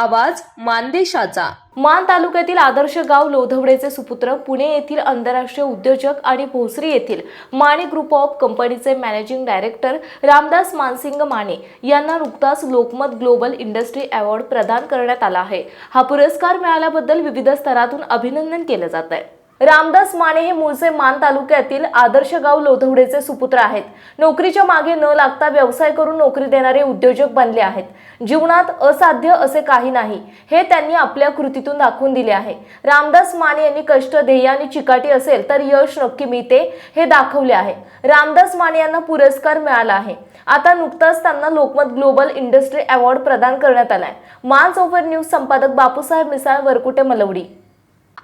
आवाज मानदेशाचा. मान तालुक्यातील आदर्श गाव लोधवडेचे सुपुत्र पुणे येथील आंतरराष्ट्रीय उद्योजक आणि भोसरी येथील माने ग्रुप ऑफ कंपनीचे मॅनेजिंग डायरेक्टर रामदास मानसिंग माने यांना नुकताच लोकमत ग्लोबल इंडस्ट्री अवॉर्ड प्रदान करण्यात आला आहे. हा पुरस्कार मिळाल्याबद्दल विविध स्तरातून अभिनंदन केलं जात आहे रामदास माने हे मूळचे मान तालुक्यातील आदर्श गाव लोधवडेचे सुपुत्र आहेत. नोकरीच्या मागे न लागता व्यवसाय करून नोकरी देणारे उद्योजक बनले आहेत. जीवनात असाध्य असे काही नाही हे त्यांनी आपल्या कृतीतून दाखवून दिले आहे. रामदास माने यांनी कष्ट ध्येय आणि चिकाटी असेल तर यश नक्की मिळते हे दाखवले आहे. रामदास माने यांना पुरस्कार मिळाला आहे. आता नुकताच त्यांना लोकमत ग्लोबल इंडस्ट्री अवॉर्ड प्रदान करण्यात आलाय. मान ओव्हर न्यूज संपादक बापूसाहेब मिसाळ वरकुटे मलवडी.